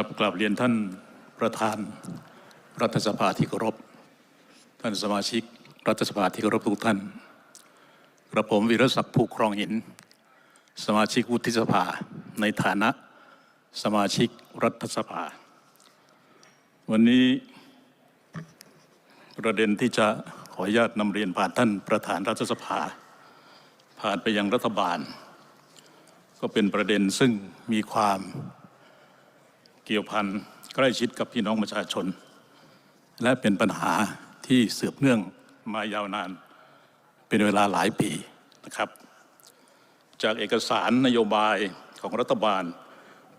ครับกลับเรียนท่านประธานรัฐสภาที่เคารพ ท่านสมาชิกรัฐสภาที่เคารพทุกท่าน กระผมวีรศักดิ์ภูครองหิน สมาชิกวุฒิสภาในฐานะสมาชิกรัฐสภา วันนี้ประเด็นที่จะขออนุญาตนำเรียนผ่านท่านประธานรัฐสภา ผ่านไปยังรัฐบาล ก็เป็นประเด็นซึ่งมีความ เกี่ยวพันใกล้ชิดกับพี่น้องประชาชน และเป็นปัญหาที่สืบเนื่องมายาวนาน เป็นเวลาหลายปีนะครับ จากเอกสารนโยบายของรัฐบาล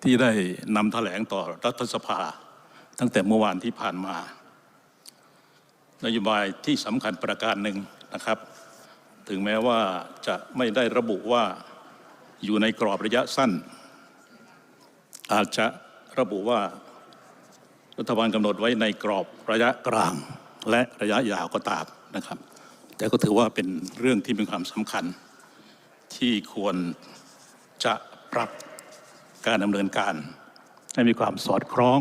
ที่ได้นำแถลงต่อรัฐสภา ตั้งแต่เมื่อวานที่ผ่านมา นโยบายที่สำคัญประการหนึ่งนะครับ ถึงแม้ว่าจะไม่ได้ระบุว่าอยู่ในกรอบระยะสั้น อาจจะ ระบุว่ารัฐบาลกำหนดไว้ในกรอบระยะกลางและระยะยาวก็ตามนะครับ แต่ก็ถือว่าเป็นเรื่องที่มีความสำคัญ ที่ควรจะปรับการดำเนินการ ให้มีความสอดคล้อง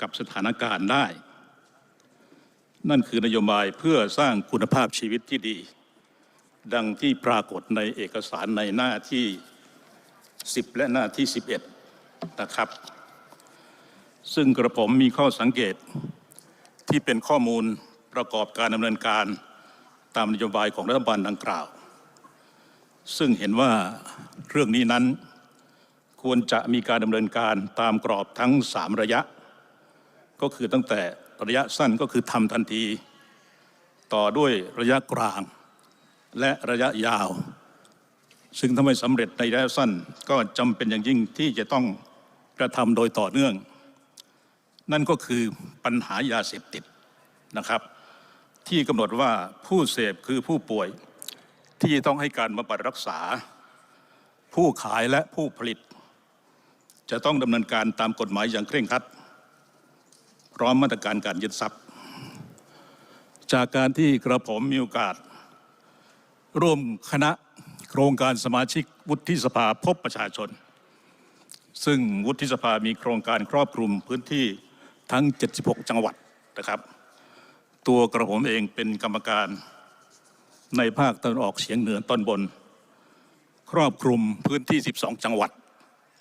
กับสถานการณ์ได้ นั่นคือนโยบายเพื่อสร้างคุณภาพชีวิตที่ดี ดังที่ปรากฏในเอกสารในหน้าที่ 10 และหน้าที่ 11 นะครับ ซึ่งกระผมมีข้อสังเกตที่เป็นข้อมูลประกอบการดำเนินการตามนโยบายของรัฐบาลดังกล่าว ซึ่งเห็นว่าเรื่องนี้นั้นควรจะมีการดำเนินการตามกรอบทั้ง 3 ระยะ ก็คือตั้งแต่ระยะสั้นก็คือทำทันที ต่อด้วยระยะกลาง และระยะยาว ซึ่งถ้าไม่สำเร็จในระยะสั้นก็จำเป็นอย่างยิ่งที่จะต้องกระทำโดยต่อเนื่อง นั่นก็คือปัญหายาเสพติดนะครับ ที่กำหนดว่าผู้เสพคือผู้ป่วยที่ต้องให้การบำบัดรักษา ผู้ขายและผู้ผลิต จะต้องดำเนินการตามกฎหมายอย่างเคร่งครัด พร้อมมาตรการการยึดทรัพย์ จากการที่กระผมมีโอกาส ร่วมคณะโครงการสมาชิกวุฒิสภาพบประชาชนซึ่งวุฒิสภามีโครงการครอบคลุมพื้นที่ ทั้ง 76 จังหวัดนะครับ ตัวกระผมเองเป็นกรรมการในภาคตะวันออกเฉียงเหนือตอนบน ครอบคลุมพื้นที่ 12 จังหวัด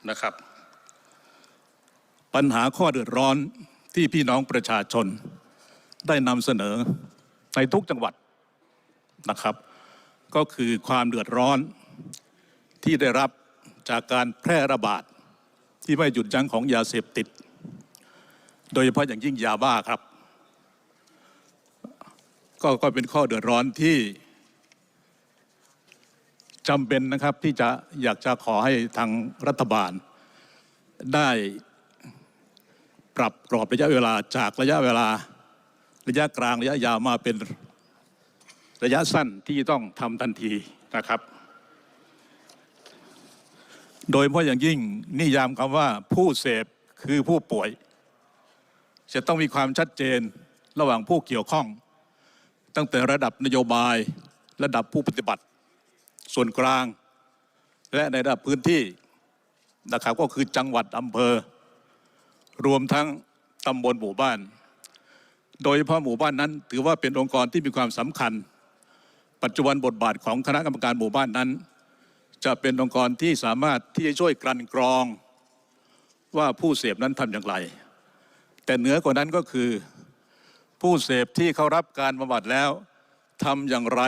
นะครับ ปัญหาข้อเดือดร้อนที่พี่น้องประชาชนได้นำเสนอในทุกจังหวัดนะครับ ก็คือความเดือดร้อนที่ได้รับจากการแพร่ระบาดที่ไม่หยุดยั้งของยาเสพติด โดยเฉพาะอย่างยิ่งยาบ้าครับ ก็ก็เป็นข้อเดือดร้อนที่จำเป็นนะครับที่จะอยากจะขอให้ทางรัฐบาล ได้ปรับกรอบระยะเวลาจากระยะเวลา ระยะกลางระยะยาวมาเป็นระยะสั้นที่ต้องทำทันทีนะครับ โดยเฉพาะอย่างยิ่งนิยามคำว่าผู้เสพคือผู้ป่วย จะต้องมีความชัดเจนระหว่างผู้เกี่ยวข้อง ตั้งแต่ระดับนโยบายระดับผู้ปฏิบัติ ส่วนกลาง และในระดับพื้นที่นะครับก็คือจังหวัดอำเภอ รวมทั้งตำบลหมู่บ้าน โดยเฉพาะหมู่บ้านนั้น ถือว่าเป็นองค์กรที่มีความสำคัญ ปัจจุบันบทบาทของคณะกรรมการหมู่บ้านนั้น จะเป็นองค์กรที่สามารถที่จะช่วยกลั่นกรองว่าผู้เสพนั้นทำอย่างไร แต่เหนือกว่านั้นก็คือ ผู้เสพที่เขารับการบำบัดแล้วทำอย่างไร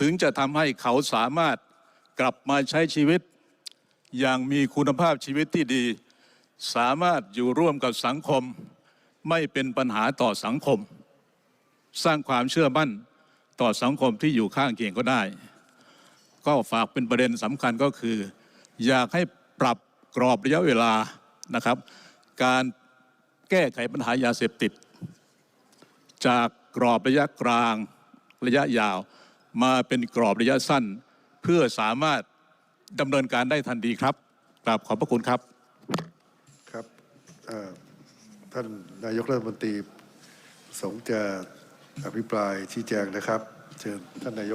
ถึงจะทำให้เขาสามารถกลับมาใช้ชีวิต อย่างมีคุณภาพชีวิตที่ดี สามารถอยู่ร่วมกับสังคม ไม่เป็นปัญหาต่อสังคม สร้างความเชื่อมั่นต่อสังคมที่อยู่ข้างเคียงก็ได้ ก็ฝากเป็นประเด็นสำคัญก็คือ อยากให้ปรับกรอบระยะเวลานะครับ การ แก้ไขปัญหายาเสพติด จากกรอบระยะกลางระยะยาว มาเป็นกรอบระยะสั้น เพื่อสามารถดำเนินการได้ทันทีครับกราบขอบพระคุณครับครับท่านนายกรัฐมนตรีสงจะอภิปรายชี้แจงนะครับ เชิญท่านนายก